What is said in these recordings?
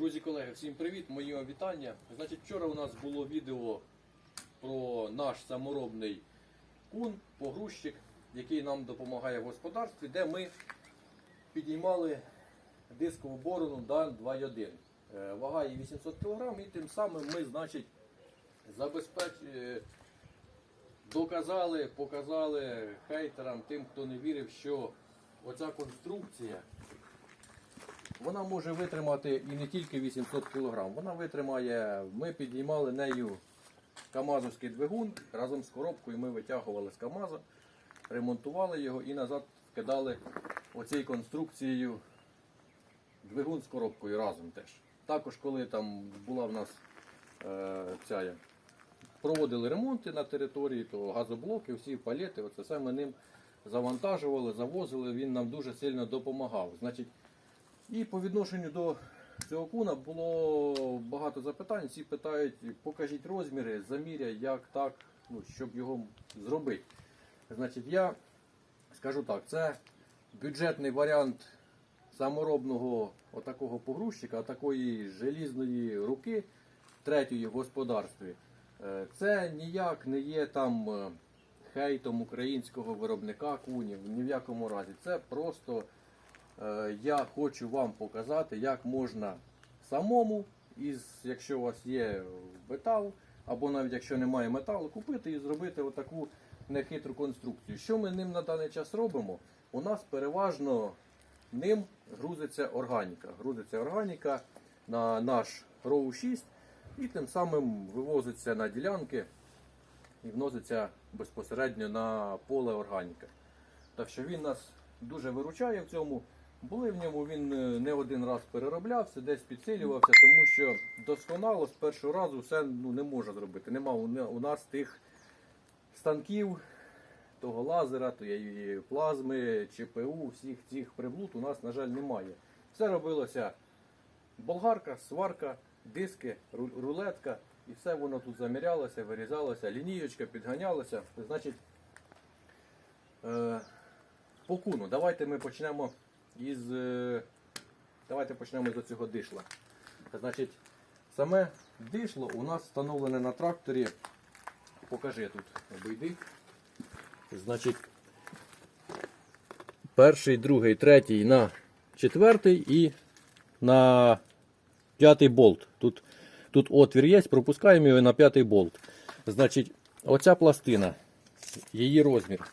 Друзі, колеги, всім привіт! Мої вітання. Значить, вчора у нас було відео про наш саморобний кун, погрузчик, який нам допомагає в господарстві, де ми підіймали дискову борону Дан 2.1. Е, Вага її 800 кг і тим самим ми, значить, забезпеч... е, доказали, показали хейтерам, тим, хто не вірив, що оця конструкція вона може витримати і не тільки 800 кг. Вона витримає, ми підіймали нею Камазовський двигун разом з коробкою ми витягували з Камаза, ремонтували його і назад вкидали оцією конструкцією двигун з коробкою разом теж. Також, коли там була в нас е, ця, проводили ремонти на території, то газоблоки, всі палети, оце все ми ним завантажували, завозили, він нам дуже сильно допомагав. Значить, і по відношенню до цього куна було багато запитань. Всі питають, покажіть розміри, заміряй, як так, ну, щоб його зробити. Значить, я скажу так, це бюджетний варіант саморобного отакого погрузчика, такої желізної руки третьої в господарстві. Е, Це ніяк не є там е, хейтом українського виробника кунів, ні в якому разі. Це просто я хочу вам показати, як можна самому, із, якщо у вас є метал, або навіть якщо немає металу, купити і зробити отаку нехитру конструкцію. Що ми ним на даний час робимо? У нас переважно ним грузиться органіка. Грузиться органіка на наш роу 6 і тим самим вивозиться на ділянки і вноситься безпосередньо на поле органіка. Так що він нас дуже виручає в цьому. Були в ньому, він е, не один раз перероблявся, десь підсилювався, тому що досконало з першого разу все ну, не може зробити. Нема у нас тих станків, того лазера, тієї плазми, ЧПУ, всіх цих приблуд у нас, на жаль, немає. Все робилося болгарка, сварка, диски, рулетка, і все воно тут замірялося, вирізалося, лінієчка підганялася. Значить, е, по куну. Давайте ми почнемо із. е, Давайте почнемо з цього дишла. Значить, саме дишло у нас встановлене на тракторі. Покажи тут, обійди. Значить, перший, другий, третій на четвертий і на п'ятий болт. Тут, тут отвір є, пропускаємо його на п'ятий болт. Значить, оця пластина, її розмір.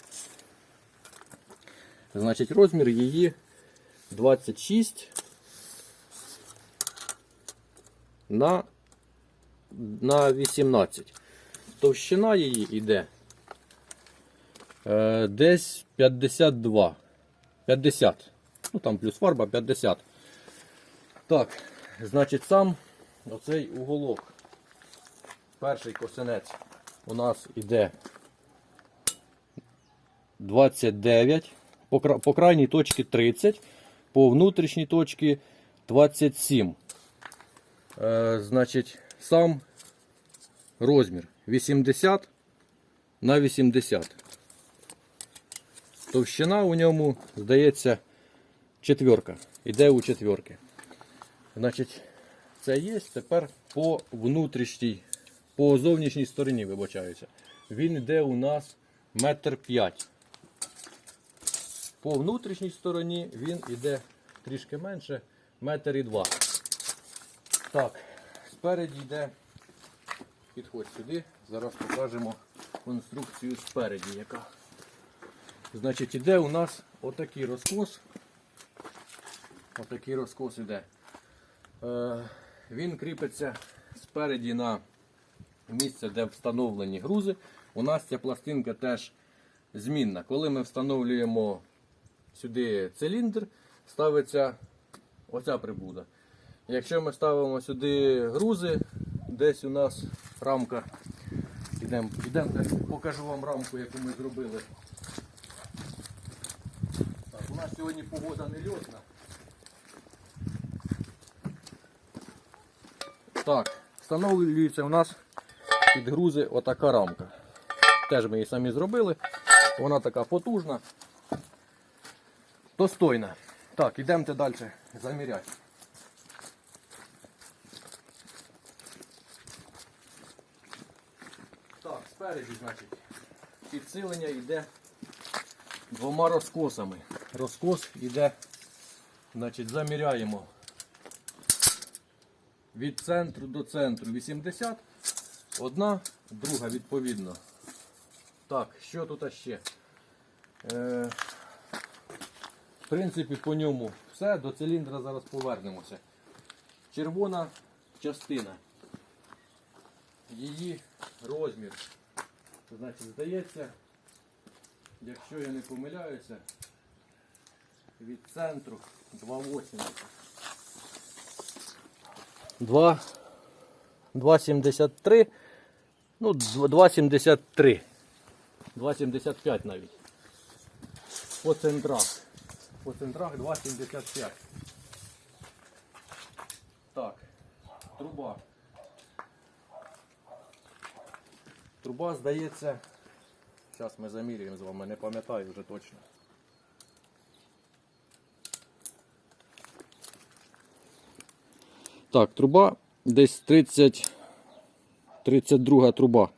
Значить, розмір її 26 на, на 18. Товщина її йде е, десь 52. 50. Ну там плюс фарба 50. Так, значить, сам оцей уголок. Перший косинець у нас іде 29, по, по крайній точці 30, по внутрішній точці 27. Е, значить, сам розмір 80 на 80. Товщина у ньому, здається, четверка. Іде у четверки. Значить, це є. Тепер по внутрішній, по зовнішній стороні, вибачаюся. Він йде у нас метр п'ять. По внутрішній стороні він йде трішки менше, метр і два. Так, спереді йде, підходь сюди, зараз покажемо конструкцію спереді, яка. Значить, іде у нас отакий розкос. Отакий розкос іде. Е, він кріпиться спереді на місце, де встановлені грузи. У нас ця пластинка теж змінна. Коли ми встановлюємо сюди циліндр, ставиться оця прибуда. Якщо ми ставимо сюди грузи, десь у нас рамка. Ідемо, ідемо, покажу вам рамку, яку ми зробили. Так, у нас сьогодні погода не льотна. Так, встановлюється у нас під грузи отака рамка. Теж ми її самі зробили. Вона така потужна достойна. Так, йдемте далі заміряти. Так, спереді, значить, підсилення йде двома розкосами. Розкос йде, значить, заміряємо від центру до центру 80, одна, друга відповідно. Так, що тут ще? Е, в принципі, по ньому все, до циліндра зараз повернемося. Червона частина. Її розмір. Значить, здається, якщо я не помиляюся, від центру 2,80. 2,73, ну 2,73, 2,75 навіть. По центрах. По центрах 2,75. Так, труба. Труба, здається, зараз ми замірюємо з вами, не пам'ятаю вже точно. Так, труба десь 30, 32 труба.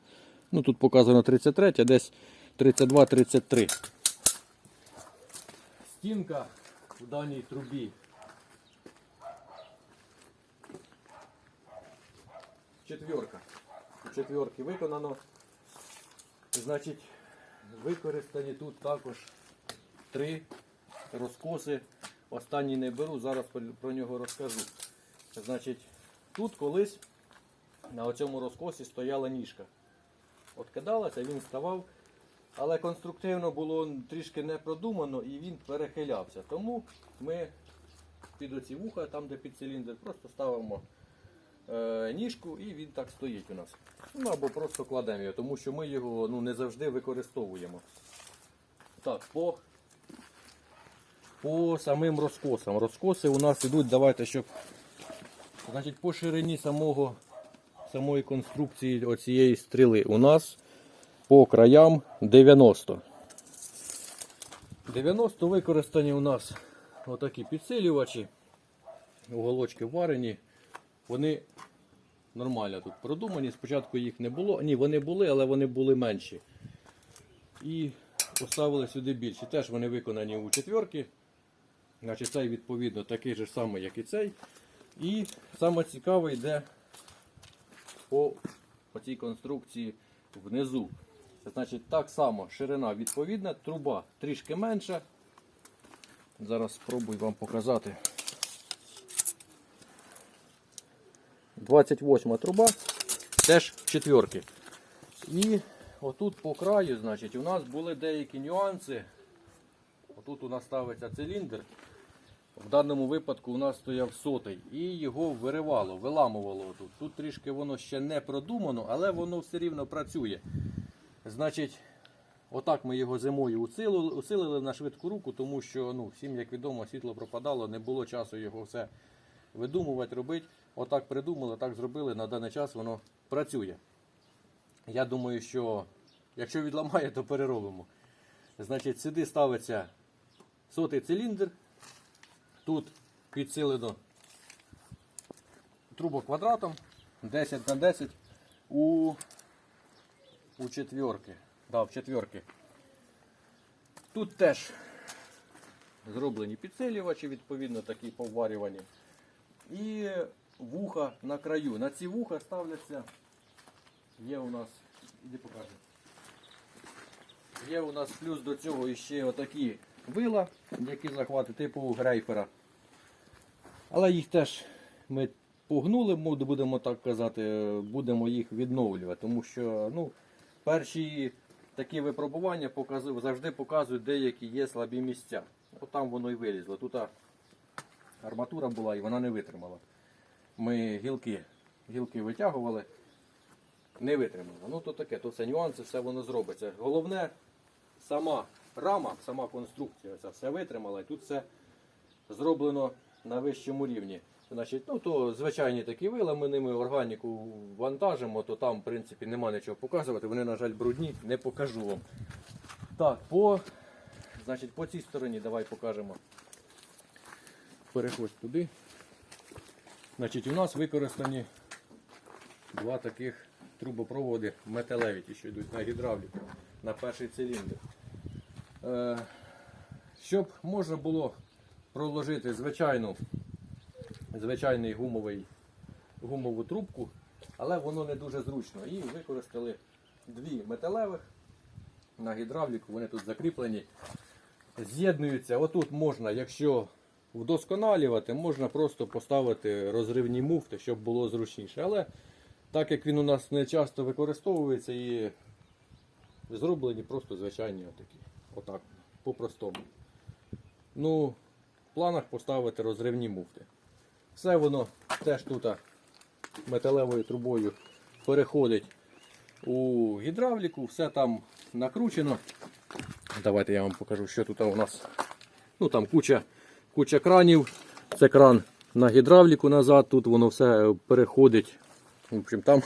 Ну тут показано 33, десь 32-33. Стінка в даній трубі. Четверка. У четверки виконано. Значить, використані тут також три розкоси. Останній не беру, зараз про- нього розкажу. Значить, тут колись на цьому розкосі стояла ніжка. От кидалася, він ставав, але конструктивно було трішки не продумано і він перехилявся. Тому ми під оці вуха, там де під циліндр, просто ставимо е, ніжку і він так стоїть у нас. Ну або просто кладемо його, тому що ми його ну, не завжди використовуємо. Так, по, по самим розкосам. Розкоси у нас ідуть, давайте, щоб Значить, по ширині самого, самої конструкції оцієї стріли у нас по краям 90. 90 використані у нас отакі підсилювачі, уголочки варені. Вони нормально тут продумані. Спочатку їх не було. Ні, вони були, але вони були менші. І поставили сюди більші. Теж вони виконані у четверки. Значить, цей відповідно такий же самий, як і цей. І саме цікаве йде по, по цій конструкції внизу. Значить так само ширина відповідна, труба трішки менша. Зараз спробую вам показати. 28 труба, теж четверки. І отут по краю, значить, у нас були деякі нюанси. Отут у нас ставиться циліндр. В даному випадку у нас стояв сотий і його виривало, виламувало тут. Тут трішки воно ще не продумано, але воно все рівно працює. Значить, отак ми його зимою усилили, усилили на швидку руку, тому що ну, всім, як відомо, світло пропадало, не було часу його все видумувати, робити. Отак придумали, так зробили. На даний час воно працює. Я думаю, що якщо відламає, то переробимо. Значить, сюди ставиться сотий циліндр. Тут підсилено трубоквадратом 10 на 10 у, у четверки. Да, в четверки. Тут теж зроблені підсилювачі, відповідно, такі поварювані. І вуха на краю. На ці вуха ставляться. Є у нас. Іди покажу. Є у нас плюс до цього ще отакі вила, які захвати типу грейпера. Але їх теж ми погнули, будемо так казати, будемо їх відновлювати. Тому що ну, перші такі випробування показують, завжди показують, деякі є слабі місця. От там воно і вилізло. Тут арматура була і вона не витримала. Ми гілки, гілки витягували, не витримала. Ну то таке, то все нюанси, все воно зробиться. Головне, сама рама, сама конструкція, все витримала, і тут все зроблено на вищому рівні. Значить, ну то звичайні такі вила, ми ними органіку вантажимо, то там, в принципі, нема нічого показувати. Вони, на жаль, брудні, не покажу вам. Так, по, значить, по цій стороні давай покажемо. Переходь туди. Значить, у нас використані два таких трубопроводи металеві, ті, що йдуть на гідравліку, на перший циліндр. Е, щоб можна було проложити звичайну, звичайний гумовий, гумову трубку, але воно не дуже зручно. І використали дві металевих на гідравліку, вони тут закріплені. З'єднуються. Отут можна, якщо вдосконалювати, можна просто поставити розривні муфти, щоб було зручніше. Але так як він у нас не часто використовується і зроблені просто звичайні отакі. Отак, по-простому. Ну, в планах поставити розривні муфти. Все воно теж тут металевою трубою переходить у гідравліку, все там накручено. Давайте я вам покажу, що тут у нас. Ну там куча, куча кранів. Це кран на гідравліку назад, тут воно все переходить. В общем, там,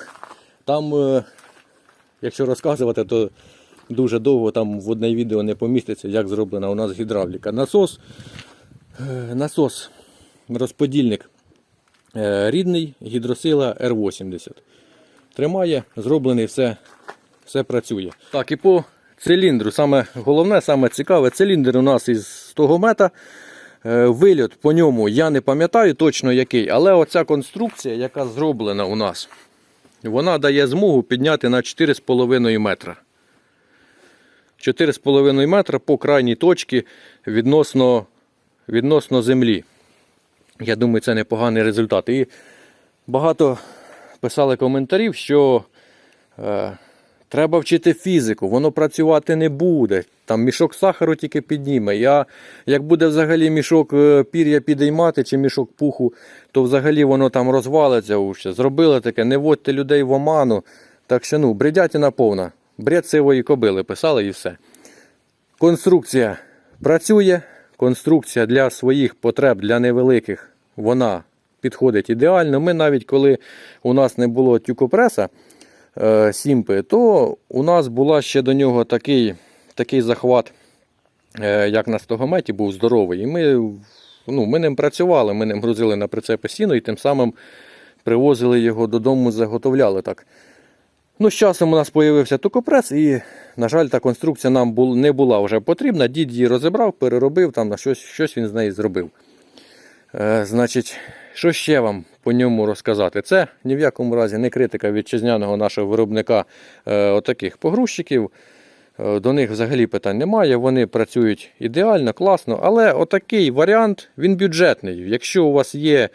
там е, якщо розказувати, то дуже довго там в одне відео не поміститься, як зроблена у нас гідравліка. Насос, е, насос, розподільник е, рідний, гідросила R80. Тримає, зроблений, все, все працює. Так, і по циліндру. Саме головне, саме цікаве, циліндр у нас із 100 мета. Е, Вильот по ньому я не пам'ятаю точно який, але оця конструкція, яка зроблена у нас, вона дає змогу підняти на 4,5 метра. 4,5 метра по крайній точці відносно, відносно землі. Я думаю, це непоганий результат. І багато писали коментарів, що е, треба вчити фізику, воно працювати не буде. Там мішок сахару тільки підніме. Я, як буде взагалі мішок е, пір'я підіймати чи мішок пуху, то взагалі воно там розвалиться. Уще. Зробили таке, не вводьте людей в оману. Так що ну, бредятіна повна. Бред сивої кобили писали і все. Конструкція працює. Конструкція для своїх потреб, для невеликих, вона підходить ідеально. Ми навіть коли у нас не було тюкопреса е, Сімпи, то у нас була ще до нього такий, такий захват, е, як на стогометі, був здоровий. І ми, ну, ми ним працювали, ми ним грузили на прицепи сіно і тим самим привозили його додому, заготовляли так. Ну, з часом у нас з'явився токопрес, і, на жаль, та конструкція нам не була вже потрібна. Дід її розібрав, переробив, там на щось, щось він з неї зробив. Е, значить, що ще вам по ньому розказати? Це ні в якому разі не критика вітчизняного нашого виробника е, отаких погрузчиків. Е, До них взагалі питань немає, вони працюють ідеально, класно, але отакий варіант він бюджетний. Якщо у вас є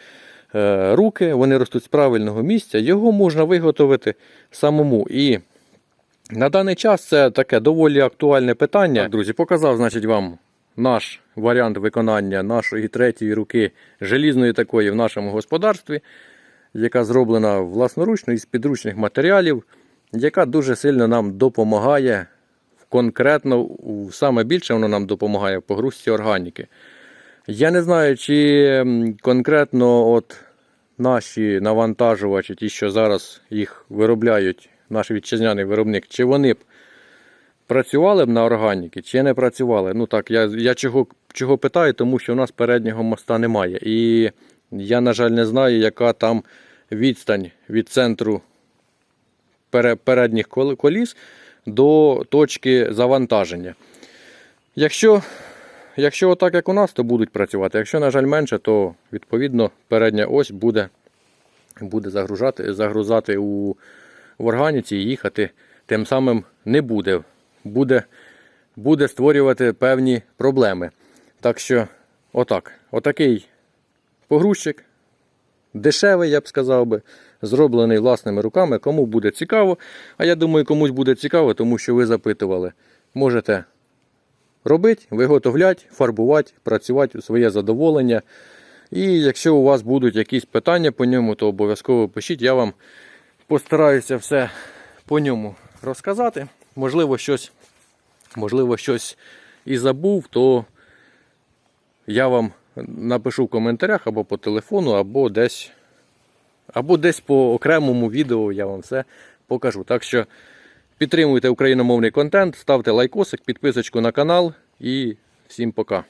е, руки, вони ростуть з правильного місця, його можна виготовити самому. І на даний час це таке доволі актуальне питання. Так, друзі, показав, значить, вам наш варіант виконання нашої третьої руки желізної такої в нашому господарстві, яка зроблена власноручно із підручних матеріалів, яка дуже сильно нам допомагає конкретно, саме більше воно нам допомагає в погрузці органіки. Я не знаю, чи конкретно от наші навантажувачі, ті, що зараз їх виробляють, наш вітчизняний виробник, чи вони б працювали б на органіки, чи не працювали. Ну так, я, я чого, чого питаю, тому що у нас переднього моста немає. І я, на жаль, не знаю, яка там відстань від центру передніх коліс до точки завантаження. Якщо, якщо отак, як у нас, то будуть працювати. Якщо, на жаль, менше, то відповідно передня ось буде, буде загружати, загрузати у, в органіці і їхати тим самим не буде. Буде, буде створювати певні проблеми. Так що, отак, отакий погрузчик, дешевий, я б сказав би, зроблений власними руками. Кому буде цікаво, а я думаю, комусь буде цікаво, тому що ви запитували. Можете робити, виготовляти, фарбувати, працювати у своє задоволення. І якщо у вас будуть якісь питання по ньому, то обов'язково пишіть. Я вам постараюся все по ньому розказати. Можливо, щось, можливо, щось і забув, то я вам напишу в коментарях або по телефону, або десь, або десь по окремому відео я вам все покажу. Так що підтримуйте україномовний контент, ставте лайкосик, підписочку на канал і всім пока.